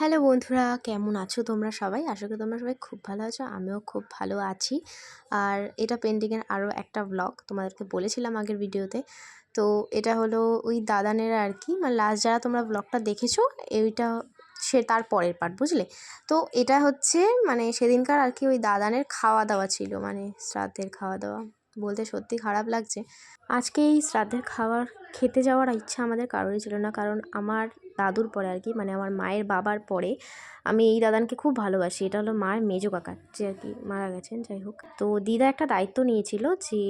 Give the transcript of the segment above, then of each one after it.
Hello বন্ধুরা, কেমন আছো তোমরা সবাই? আশা করি তোমরা সবাই খুব ভালো আছো, আমিও খুব ভালো আছি। আর এটা পেন্টিংয়ের আরও একটা ব্লগ তোমাদেরকে বলেছিলাম আগের ভিডিওতে। তো এটা হলো ওই দাদানের আর কি মানে লাস্ট যারা তোমরা ব্লগটা দেখেছ, এইটা সে তার পরের পার্ট বুঝলে? তো এটা হচ্ছে মানে সেদিনকার আর কি ওই দাদানের খাওয়া দাওয়া ছিল মানে শ্রাদ্ধের খাওয়া দাওয়া বলতে সত্যি খারাপ লাগছে। আজকে এই শ্রাদ্ধের খাবার খেতে যাওয়ার ইচ্ছা আমাদের কারোরই ছিল না, কারণ আমার দাদুর পরে আর কি মানে আমার মায়ের বাবার পরে আমি এই দাদানকে খুব ভালোবাসি। এটা হলো মার মেজো কাকা যে আর কি মারা গেছেন, যাই হোক। তো দিদা একটা দায়িত্ব নিয়েছিল যে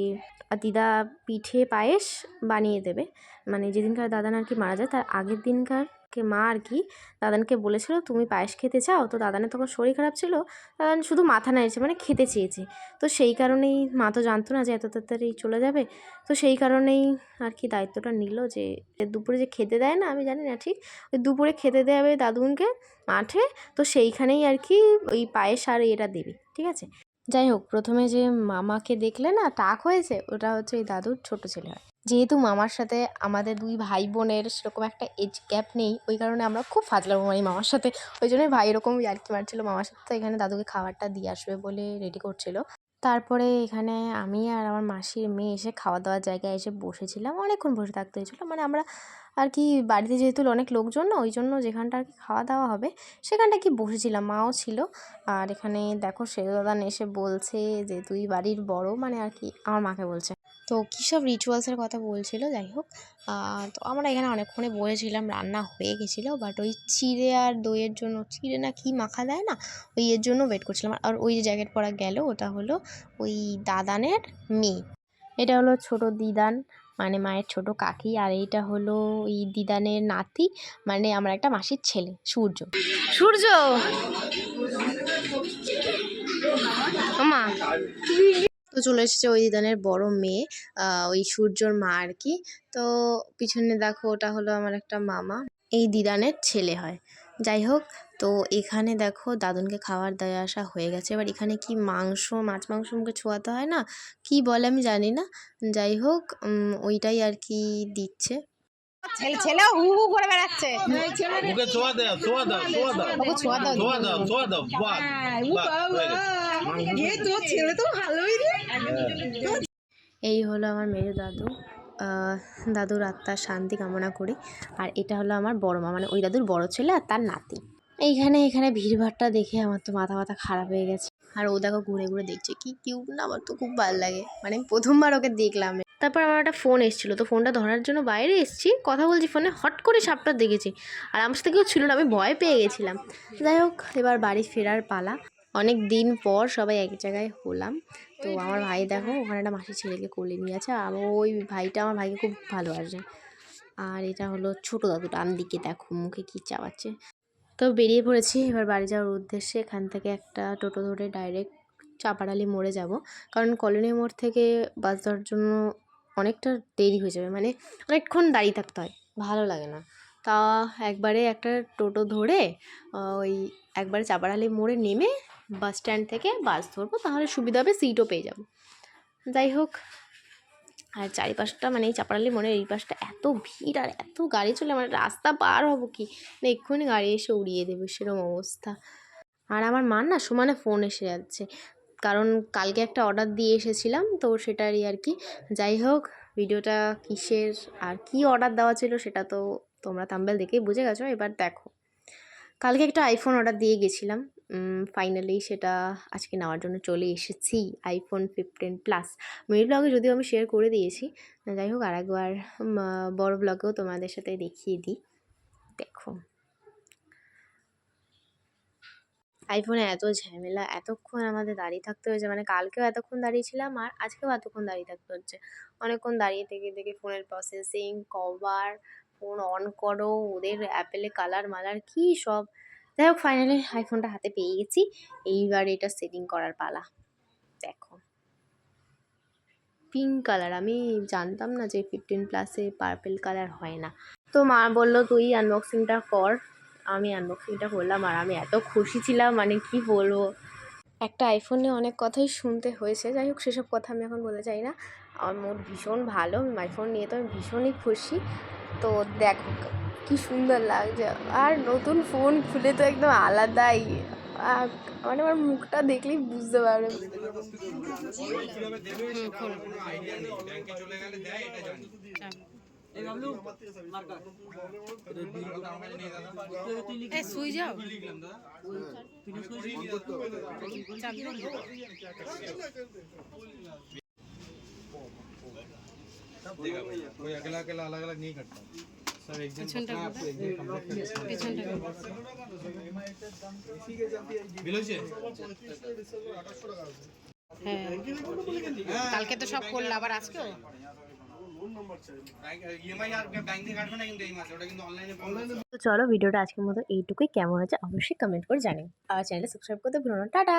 দিদা পিঠে পায়েস বানিয়ে দেবে। মানে যেদিনকার দাদান আর কি মারা যায়, তার আগের দিনকার কে মা আর কি, দাদানকে বলেছিল, তুমি পায়েস খেতে চাও? তো দাদানের তখন শরীর খারাপ ছিল দাদান শুধু মাথা নেড়েছে মানে খেতে চেয়েছে। তো সেই কারণেই মা তো জানতো না যে এত তাড়াতাড়ি চলে যাবে। তো সেই কারণেই আর কি দায়িত্বটা নিল যে দুপুরে যে খেতে দেয় না, আমি জানি না ঠিক, ওই দুপুরে খেতে দেবে দাদুনকে মাঠে, তো সেইখানেই আর কি ওই পায়েস আর এটা দেবে, ঠিক আছে? যাই হোক প্রথমে যে মামাকে দেখলে না টাক হয়েছে, ওটা হচ্ছে ওই দাদুর ছোট ছেলে হয়। যেহেতু মামার সাথে আমাদের দুই ভাই বোনের সেরকম একটা এজ গ্যাপ নেই, ওই কারণে আমরা খুব ফাজলা মারি মামার সাথে। ওই জন্যই ভাই এরকম ইয়ার্কি মারছিল। মামার সাথে তো এখানে দাদুকে খাবারটা দিয়ে আসবে বলে রেডি করছিল। তারপরে এখানে আমি আর আমার মাসির মেয়ে এসে খাওয়া দাওয়ার জায়গায় এসে বসেছিলাম। অনেকক্ষণ বসে থাকতে হয়েছিলো। মানে আমরা আর কি বাড়িতে যেহেতু অনেক লোকজন না, ওই জন্য যেখানটা আর কি খাওয়া দাওয়া হবে, সেখানটা কি বসেছিলাম। মাও ছিল। আর এখানে দেখো সেজদাদান এসে বলছে যে, তুই বাড়ির বড়? মানে আর কি আমার মাকে বলছে। তো কী সব রিচুয়ালসের কথা বলছিল? যাই হোক তো আমরা এখানে অনেকক্ষণে বসেছিলাম, রান্না হয়ে গেছিল বাট ওই চিড়ে আর দইয়ের জন্য, চিড়ে না কি মাখা দেয় না? ওই এর জন্য ওয়েট করছিলাম। আর ওই যে জ্যাকেট পরা গেল, ওটা হলো ওই দাদানের মেয়ে। এটা হলো ছোট দিদান মানে মায়ের ছোট কাকি, আর এইটা হলো ওই দিদানের নাতি মানে আমার একটা মাসির ছেলে, সূর্য। সূর্য? মা তো চলে এসেছে ওই দিদানের বড় মেয়ে ওই সূর্যর মা আর কি তো পিছনে দেখো ওটা হলো আমার একটা মামা, এই দিদানের ছেলে হয়। যাই হোক, তো এখানে দেখো দাদুনকে খাওয়ার দেওয়া আসা হয়ে গেছে। এবার এখানে কি মাংস, মাছ মাংস মুখে ছোঁয়াতে হয় না? কি বলে আমি জানি না। যাই হোক ওইটাই আর কি দিচ্ছে। ছেলে হু হু করে বেড়াচ্ছে। মুখে ছোঁয়া দাও ছোঁয়া দাও ছোঁয়া দাও। ওকে ছোঁয়া দাও ছোঁয়া দাও ছোঁয়া দাও বাহ হয়ে এ তোর ছেলে তো ভালোই রে। এই হলো আমার মেজো দাদু। আহ, দাদুর আত্মার শান্তি কামনা করি। আর এটা হলো আমার বড় মা মানে ওই দাদুর বড় ছেলে আর তার নাতি। এইখানে এখানে ভিড়ভাড়টা দেখে আমার তো মাথা মাথা খারাপ হয়ে গেছে। আর ও দেখো ঘুরে ঘুরে দেখছে কি কিউট না আমার তো খুব ভালো লাগে। মানে প্রথমবার ওকে দেখলাম। তারপর আমার একটা ফোন এসেছিল, তো ফোনটা ধরার জন্য বাইরে এসেছি, কথা বলছি ফোনে, হট করে সাপটা দেখেছি। আর আমার সাথে কেউ ছিল না, আমি ভয় পেয়ে গেছিলাম। যাই হোক, এবার বাড়ি ফেরার পালা। অনেক দিন পর সবাই এক জায়গায় হলাম। তো আমার ভাই দেখো, ওখানে একটা মাসির ছেলেকে কোলে নিয়ে আছে, আর ওই ভাইটা আমার ভাইকে খুব ভালোবাসে। আর এটা হলো ছোটো দাদু, ডান দিকে দেখো, মুখে কী চাওয়াচ্ছে তো বেরিয়ে পড়েছি, এবার বাড়ি যাওয়ার উদ্দেশ্যে এখান থেকে একটা টোটো ধরে ডাইরেক্ট চাপাডালি মোড়ে যাব। কারণ কলোনি মোড় থেকে বাস ধরার জন্য অনেকটা দেরি হয়ে যাবে মানে অনেকক্ষণ দাঁড়িয়ে থাকতে হয়, ভালো লাগে না। তা একবারে একটা টোটো ধরে ওই একবারে চাপাডালি মোড়ে নেমে বাস স্ট্যান্ড থেকে বাস ধরবো, তাহলে সুবিধা হবে সিটও পেয়ে যাব। যাই হোক, আর চারিপাশটা মানে এই চাপাডালি মোড়ের এই পাশটা এত ভিড় আর এত গাড়ি চলে মানে রাস্তা পার হব কি? না, এক্ষুনি গাড়ি এসে উড়িয়ে দেবে সেরকম অবস্থা। আর আমার মার না সমানে ফোন এসে যাচ্ছে কারণ কালকে একটা অর্ডার দিয়ে এসেছিলাম, তো সেটারই আর কি। যাই হোক, ভিডিওটা কিসের আর কি অর্ডার দেওয়া ছিল সেটা তো তোমরা তাম্বেল দেখেই বুঝে গেছো, এবার দেখো। কালকে একটা আইফোন অর্ডার দিয়ে গেছিলাম ফাইনালি সেটা আজকে নেওয়ার জন্য চলে এসেছি আইফোন ফিফটিন প্লাস মেরি ব্লগে যদিও আমি শেয়ার করে দিয়েছি, যাই হোক, আর একবার বড় ব্লগেও তোমাদের সাথে দেখিয়ে দিই। দেখো। আইফোনে এত ঝামেলা, এতক্ষণ আমাদের দাঁড়িয়ে থাকতে হয়েছে মানে কালকেও এতক্ষণ দাঁড়িয়েছিলাম আর আজকেও এতক্ষণ দাঁড়িয়ে থাকতে হচ্ছে। অনেকক্ষণ দাঁড়িয়ে থেকে থেকে ফোনের প্রসেসিং কভার ফোন অন করো, ওদের অ্যাপেলে কালার মালার কী সব। যাই হোক ফাইনালি আইফোনটা হাতে পেয়ে গেছি, এইবার এটা সেটিং করার পালা। দেখো। পিঙ্ক কালার আমি জানতাম না যে ফিফটিন প্লাসে পার্পেল কালার হয় না। তো মা বলল, তুই আনবক্সিংটা কর। আমি আনবক্সিংটা করলাম আর আমি এত খুশি ছিলাম মানে কি বলব? একটা আইফোনে অনেক কথাই শুনতে হয়েছে, যাই হোক সেসব কথা আমি এখন বলতে চাই না। আমার মোট ভীষণ ভালো আইফোন নিয়ে তো আমি ভীষণই খুশি। তো দেখো, কি সুন্দর লাগছে। আর নতুন ফোন খুলে তো একদম আলাদাই। মানে আমার মুখটা দেখলেই বুঝতে পারবে। শুই যাও कोई अकेला अकेला अलग अलग नहीं करता सब एक जन पकड़ा आपको एक जन कंप्लीट करके बिलोचे হ্যাঁ কালকে তো সব করলো আবার আজকেও চলো ভিডিওটা আজকের মতো এইটুকুই। কেমন হয়েছে অবশ্যই কমেন্ট করে জানিও। আর চ্যানেলে সাবস্ক্রাইব করতে ভুলো না। টাটা!